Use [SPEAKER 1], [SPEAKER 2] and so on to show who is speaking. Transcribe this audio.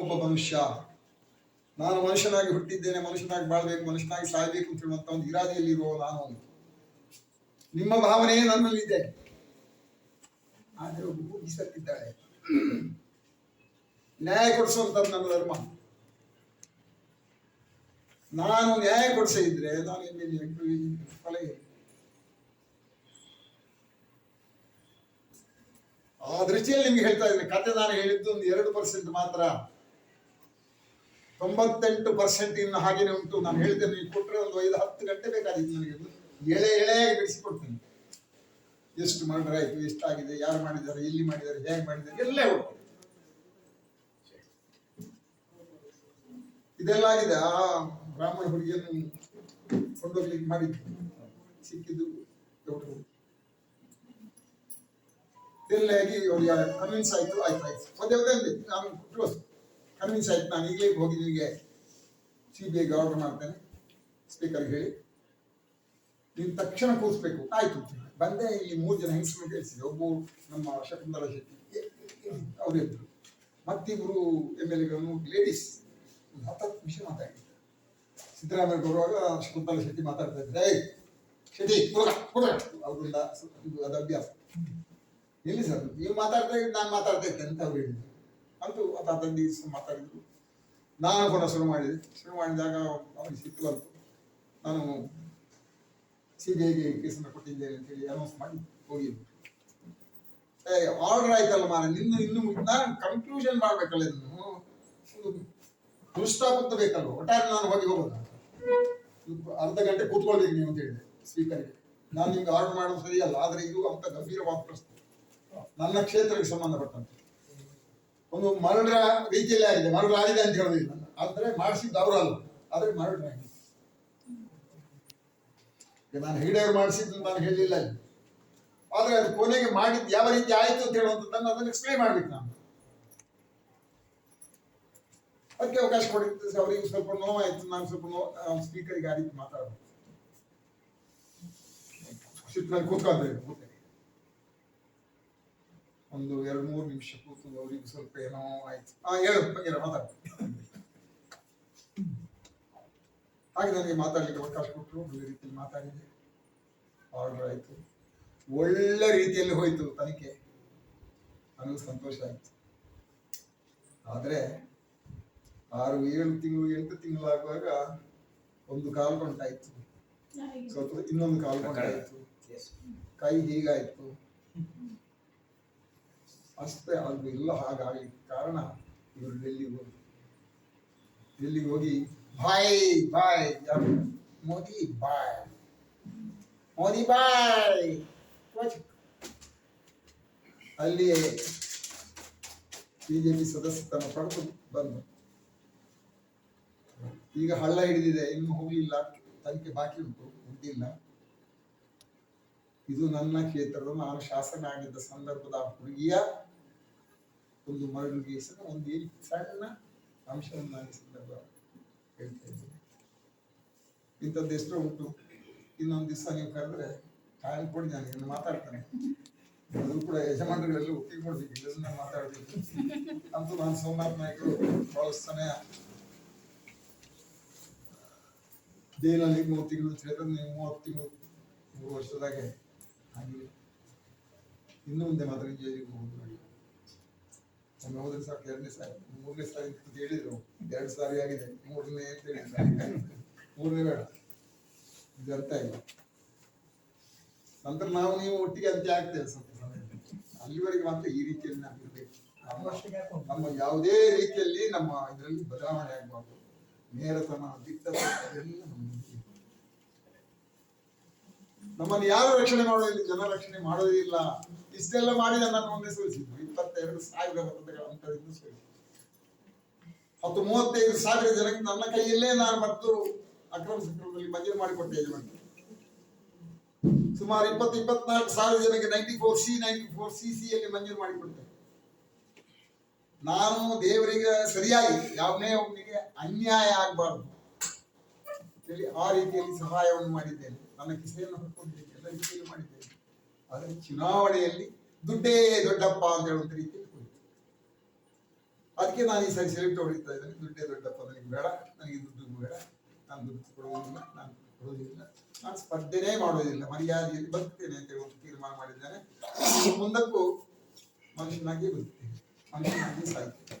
[SPEAKER 1] ಒಬ್ಬ ಮನುಷ್ಯ. ನಾನು ಮನುಷ್ಯನಾಗಿ ಹುಟ್ಟಿದ್ದೇನೆ, ಮನುಷ್ಯನಾಗಿ ಬಾಳ್ಬೇಕು, ಮನುಷ್ಯನಾಗಿ ಸಾಯ್ಬೇಕು ಅಂತ ಹೇಳುವಂತ ಒಂದು ಇರಾದೆಯಲ್ಲಿರುವ ನಾನು ನಿಮ್ಮ ಭಾವನೆ ನನ್ನಲ್ಲಿದೆ ಆದರೆ ಒಬ್ಬ ಸತ್ತಿದ್ದಾಳೆ. ನ್ಯಾಯ ಕೊಡಿಸುವಂಥದ್ದು ನನ್ನ ಧರ್ಮ. ನಾನು ನ್ಯಾಯ ಕೊಡಿಸೇ ಇದ್ರೆ ನಾನು ಏನು? ಆ ದೃಷ್ಟಿಯಲ್ಲಿ ನಿಮ್ಗೆ ಹೇಳ್ತಾ ಇದ್ದೀನಿ ಕತೆ ನಾನು ಹೇಳಿದ್ದು ಒಂದು ಎರಡು ಪರ್ಸೆಂಟ್ ಮಾತ್ರ. ತೊಂಬತ್ತೆಂಟು ಪರ್ಸೆಂಟ್ ಇನ್ನು ಹಾಗೇನೆ ಉಂಟು. ನಾನು ಹೇಳ್ತೇನೆ, ನೀವು ಕೊಟ್ಟರೆ ಒಂದು ಐದು ಹತ್ತು ಗಂಟೆ ಬೇಕಾಗಿತ್ತು ನನಗೆ. ಎಳೆ ಎಳೆಯಾಗಿ ಬಿಡಿಸಿಕೊಡ್ತೇನೆ. ಎಷ್ಟು ಮರ್ಡರ್ ಆಯ್ತು, ಎಷ್ಟಾಗಿದೆ, ಯಾರು ಮಾಡಿದ್ದಾರೆ, ಎಲ್ಲಿ ಮಾಡಿದ್ದಾರೆ, ಹೇಗೆ ಮಾಡಿದ್ದಾರೆ, ಎಲ್ಲ ಉಂಟು ಇದೆಲ್ಲ ಆಗಿದೆ. ಆ ಬ್ರಾಹ್ಮಣ ಹುಡುಗಿಯನ್ನು ಕೊಂಡೋಗ್ಲಿಕ್ಕೆ ಮಾಡಿದ್ದು. ಸಿಕ್ಕಿದ್ದು ದೊಡ್ಡ ಎಲ್ಲ ಆಗಿ ಅವ್ರಿಗೆ ಕನ್ವಿನ್ಸ್ ಆಯ್ತು ಆಯ್ತು ಆಯ್ತು. ಒಂದೇ ಒಂದೇ, ನಾನು ಕ್ಲೋಸ್ ಕನ್ವಿನ್ಸ್ ಆಯ್ತು ನಾನು ಈಗಲೇ ಹೋಗಿ ನಿಮಗೆ ಸಿ ಬಿ ಐಗೆ ಆರ್ಡರ್ ಮಾಡ್ತೇನೆ. ಸ್ಪೀಕರ್ಗೆ ಹೇಳಿ. ನೀನು ತಕ್ಷಣ ಕೂರಿಸ್ಬೇಕು. ಆಯ್ತು. ಬಂದೆ ಇಲ್ಲಿ ಮೂರು ಜನ ಹೆಂಗಸರು ಕೇಳಿಸಿದೆ ಒಬ್ಬ ನಮ್ಮ ಶಕುಂತಲಾ ಶೆಟ್ಟಿ. ಅವ್ರು ಇದ್ರು ಮತ್ತಿಬ್ರು ಎಂ ಎಲ್ ಎಗಳನ್ನು ಲೇಡೀಸ್ ಒಂದು ಹತ್ತತ್ತು ನಿಮಿಷ ಮಾತಾಡಿದ್ರು ಸಿದ್ದರಾಮಯ್ಯ ಬರುವಾಗ ಶಕುಂತಲಾ ಶೆಟ್ಟಿ ಮಾತಾಡ್ತಾ ಇದ್ರೆ. ಶೆಟ್ಟಿ ಅವರಿಂದ ಅದು ಅಭ್ಯಾಸ. ಎಲ್ಲಿ ಸರ್? ನೀವು ಮಾತಾಡ್ತಾ ನಾನು ಮಾತಾಡ್ತಾ ಇದ್ದೆ ಅಂತ ಅವ್ರು ಹೇಳಿದ್ರು. ಅಂತೂ ಅದು ಹತ್ತೈದು ದಿವಸ ಮಾತಾಡಿದ್ರು. ನಾನು ಕೂಡ ಶುರು ಮಾಡಿದೆ. ಶುರು ಮಾಡಿದಾಗ ಅವ್ರಿಗೆ ಸಿಟ್ಟು ಬಂತು ನಾನು ಸಿ ಬಿ ಐಗೆ ಕೇಸನ್ನು ಕೊಟ್ಟಿದ್ದೇನೆ ಅಂತೇಳಿ ಅನೌನ್ಸ್ ಮಾಡಿ ಹೋಗಿದ್ದೆ. ಏ ಆರ್ಡರ್ ಆಯ್ತಲ್ಲ ಮಾರ ನಿನ್ನ ಇನ್ನು ನಾನು ಕನ್ಕ್ಲೂಷನ್ ಮಾಡ್ಬೇಕಲ್ಲ ಇದನ್ನು ದುಷ್ಟಾಪತ್ತ ಬೇಕಲ್ವ? ಒಟ್ಟಾರೆ ನಾನು ಹೋಗಿ ಹೋಗೋದು? ಅರ್ಧ ಗಂಟೆ ಕೂತ್ಕೊಳ್ಬೇಕು ನೀವು ಅಂತ ಹೇಳಿದೆ ಸ್ಪೀಕರ್ಗೆ ನಾನು ನಿಮ್ಗೆ ಆರ್ಡರ್ ಮಾಡೋದು ಸರಿಯಲ್ಲ, ಆದರೆ ಇದು ಅಂತ ಗಂಭೀರವಾದ ಪ್ರಶ್ನೆ. ನನ್ನ ಕ್ಷೇತ್ರಕ್ಕೆ ಸಂಬಂಧಪಟ್ಟಂತೆ. ಒಂದು ಮರಣ ರೀತಿಯಲ್ಲಿ ಆಗಿದೆ. ಮರಣ ಆಗಿದೆ ಅಂತ ಹೇಳೋದಿಲ್ಲ ಆದರೆ ಮಾಡಿಸಿದ್ದು ಅಲ್ಲ ಆದರೆ ಮರಣ ಆಗಿದೆ. ನಾನು ಹಿಡಿಯವರು ಮಾಡಿಸಿದ್ದು ನಾನು ಹೇಳಿಲ್ಲ. ಅಲ್ಲಿ ಆದರೆ ಅದು ಕೊನೆಗೆ ಮಾಡಿದ್ದು ಯಾವ ರೀತಿ ಆಯಿತು ಅಂತ ಹೇಳುವಂಥದ್ದನ್ನು ಅದನ್ನು ಎಕ್ಸ್ಪ್ಲೈನ್ ಮಾಡ್ಬೇಕು ನಾನು. ಅದಕ್ಕೆ ಅವಕಾಶ ಕೊಡಿದ್ದು ಅವರಿಗೆ ಸ್ವಲ್ಪ ನೋವಾಯಿತು. ನಾನು ಸ್ವಲ್ಪ ನೋವು ಸ್ಪೀಕರಿಗೆ ಆ ರೀತಿ ಮಾತಾಡಬೇಕು. ಸಿಟ್ಟಿನಲ್ಲಿ ಕೂತ್ಕೊಂಡ್ರೆ. ಕೂತೆ ಒಂದು ಎರಡು ಮೂರು ನಿಮಿಷ ಕೂತು ಅವ್ರಿಗೆ ಸ್ವಲ್ಪ ಏನೋ ಆಯ್ತು. ಆ ಹೇಳು ಬಗ್ಗೆ ಮಾತಾಡ. ಹಾಗೆ ನನಗೆ ಮಾತಾಡಲಿಕ್ಕೆ ಅವಕಾಶ ಕೊಟ್ಟರು ಒಳ್ಳೆ ರೀತಿಯಲ್ಲಿ ಮಾತಾಡಿದೆ. ಆರ್ಡರ್ ಆಯಿತು. ಒಳ್ಳೆ ರೀತಿಯಲ್ಲಿ ಹೋಯಿತು ತನಿಖೆ. ನನಗೂ ಸಂತೋಷ ಆಯ್ತು. ಆದರೆ ಆರು ಏಳು ತಿಂಗಳು ಎಂಟು ತಿಂಗಳಾಗುವಾಗ ಒಂದು ಕಾಲು ಗಂಟಾಯಿತು ಸ್ವಲ್ಪ ಇನ್ನೊಂದು ಕಾಲು ಗಂಟಾಯಿತು ಕೈ ಹೀಗಾಯ್ತು. ಅಷ್ಟೇ ಅದು ಇಲ್ಲ ಹಾಗಾಗಿ ಕಾರಣ ಇವರು ಡೆಲ್ಲಿಗೆ ಹೋಗಿ. ಡೆಲ್ಲಿಗೆ ಹೋಗಿ, ಬಾಯ್ ಬಾಯ್ ಮೋದಿ ಬಾಯ್ ಮೋದಿ, ಬಾಯ್ ಅಲ್ಲಿ ಬಿಜೆಪಿ ಸದಸ್ಯತನ ಪಡೆದು ಬಂದು, ಈಗ ಹಳ್ಳ ಹಿಡಿದಿದೆ, ಇನ್ನು ಹೋಗಲಿಲ್ಲ, ತನಿಖೆ ಬಾಕಿ ಉಂಟು, ಮುಗ್ದಿಲ್ಲ ಇದು ನನ್ನ ಕ್ಷೇತ್ರದ ನಾನು ಶಾಸನ ಆಗಿದ್ದ ಸಂದರ್ಭದ ಹುಡುಗಿಯ ಒಂದು ಮರಳಿಗೆ ಸಹ ಒಂದು ಏನು ಸಣ್ಣ ಅಂಶವನ್ನು ಸಂದರ್ಭ ಹೇಳ್ತಾ ಇದ್ದೀನಿ. ಇಂಥದ್ದು ಎಷ್ಟೋ ಉಂಟು. ಇನ್ನೊಂದು ದಿವಸ ನೀವು ಕರೆದ್ರೆ ಟೈಮ್ ಕೊಡಿ ನಾನು ಇನ್ನು ಮಾತಾಡ್ತಾನೆ. ಅದು ಕೂಡ ಯಜಮಾನರುಗಳೆಲ್ಲ ಒಪ್ಪಿಗೆ ಕೊಡ್ಬೇಕು, ಇದನ್ನ ನಾನು ಮಾತಾಡ್ಬೇಕು. ಅಂತೂ ನಾನು ಸೋಮನಾಥ್ ನಾಯ್ಕರು ಸಮಯ ಜೈಲಲ್ಲಿ ಮೂರು ತಿಂಗಳು ಹೇಳಿದ್ರೆ ನೀವು ಮೂವತ್ತು ತಿಂಗಳು, ಮೂರು ವರ್ಷದಾಗೆ ಆಗಿದೆ ಇನ್ನು ಮುಂದೆ ಮಾತ್ರ ಇಂಜಿನಿಯರಿಂಗ್ ಬೇಡ. ಒಮ್ಮೆ ಹೋದ್ರೆ ಸಾಕು ಎರಡನೇ ಸಾರಿ, ಮೂರನೇ ಸಾರಿ ಅಂತ ಹೇಳಿದ್ರು. ಎರಡು ಸಾರಿ ಆಗಿದೆ, ಮೂರನೇ ಅಂತ ಹೇಳಿದ್ರು. ಮೂರನೇ ಬೇಡ, ಇದು ಅರ್ಥ ಇಲ್ಲ ನಂತರ ನಾವು ನೀವು ಒಟ್ಟಿಗೆ ಅಂತ್ಯ ಆಗ್ತೇವೆ ಸ್ವಲ್ಪ ಅಲ್ಲಿವರೆಗೆ ಮಾತ್ರ ಈ ರೀತಿಯಲ್ಲಿ ನಾವು ಇರ್ಬೇಕು. ನಮ್ಮ ನಮ್ಮ ಯಾವುದೇ ರೀತಿಯಲ್ಲಿ ನಮ್ಮ ಇದರಲ್ಲಿ ಬದಲಾವಣೆ ಆಗಬಾರ್ದು. ನೇರತನ ದಿಟ್ಟತನ ಎಲ್ಲ ಇರ್ಬೇಕು. ನಮ್ಮನ್ನು ಯಾರು ರಕ್ಷಣೆ ಮಾಡೋದಿಲ್ಲ ಜನ ರಕ್ಷಣೆ ಮಾಡೋದಿಲ್ಲ ಇಷ್ಟೆಲ್ಲ ಮಾಡಿ ನನ್ನನ್ನು ಒಂದೇ ಸೋಲಿಸಿದ್ರು. ಇಪ್ಪತ್ತೆರಡು ಸಾವಿರ ಮತಗಳ ಅಂತರಿಂದ ಸೋಲಿಸಿದ್ರು. ಹತ್ತು ಮೂವತ್ತೈದು ಸಾವಿರ ಜನಕ್ಕೆ ನನ್ನ ಕೈಯಲ್ಲೇ ನಾನು ಮತ್ತು ಅಕ್ರಮ ಸಕ್ರಮದಲ್ಲಿ ಮಂಜೂರು ಮಾಡಿಕೊಟ್ಟೆ ಯಜಮಾನ ಸುಮಾರು ಇಪ್ಪತ್ತು, ಇಪ್ಪತ್ನಾಲ್ಕು ಸಾವಿರ ಜನಕ್ಕೆ ninety four C ninety four C C ಯಲ್ಲಿ ಮಂಜೂರು ಮಾಡಿಕೊಟ್ಟೆ. ನಾನು ದೇವರಿಗೆ ಸರಿಯಾಗಿ ಯಾವನೇ ಒಬ್ಬನಿಗೆ ಅನ್ಯಾಯ ಆಗಬಾರ್ದು. ಹೇಳಿ ಆ ರೀತಿಯಲ್ಲಿ ಸಹಾಯವನ್ನು ಮಾಡಿದ್ದೇನೆ. ನನ್ನ ಕಿಸೆಯನ್ನು ಹೊತ್ಕೊಂಡಿದ್ದೇನೆ ಎಲ್ಲ ರೀತಿಯಲ್ಲಿ ಮಾಡಿದ್ದೇನೆ. ಆದರೆ ಚುನಾವಣೆಯಲ್ಲಿ ದುಡ್ಡೇ ದೊಡ್ಡಪ್ಪ ಅಂತ ಹೇಳುವಂತ ಹೋಯಿತು. ಅದಕ್ಕೆ ನಾನು ಈ ಸರಿ ಸೆಲೆಕ್ಟ್ ಹೊಡಿತಾ ಇದ್ದೇನೆ. ದುಡ್ಡೇ ದೊಡ್ಡಪ್ಪ ನನಗೆ ಬೇಡ, ನನಗೆ ದುಡ್ಡು ಬೇಡ. ನಾನು ದುಡ್ಡು ಕೊಡುವುದಿಲ್ಲ, ನಾನು ಕೊಡುವುದಿಲ್ಲ. ನಾನು ಸ್ಪರ್ಧೆನೇ ಮಾಡುವುದಿಲ್ಲ, ಮರ್ಯಾದೆಯಲ್ಲಿ ಬರ್ತೇನೆ ಅಂತ ಹೇಳಿ ಒಂದು ತೀರ್ಮಾನ ಮಾಡಿದ್ದೇನೆ. ಮುಂದಕ್ಕೂ ಮನುಷ್ಯನಾಗಿ ಬದುಕ್ತೇನೆ. ಮನುಷ್ಯನಾಗಿ ಸಾಯ್ತೇನೆ.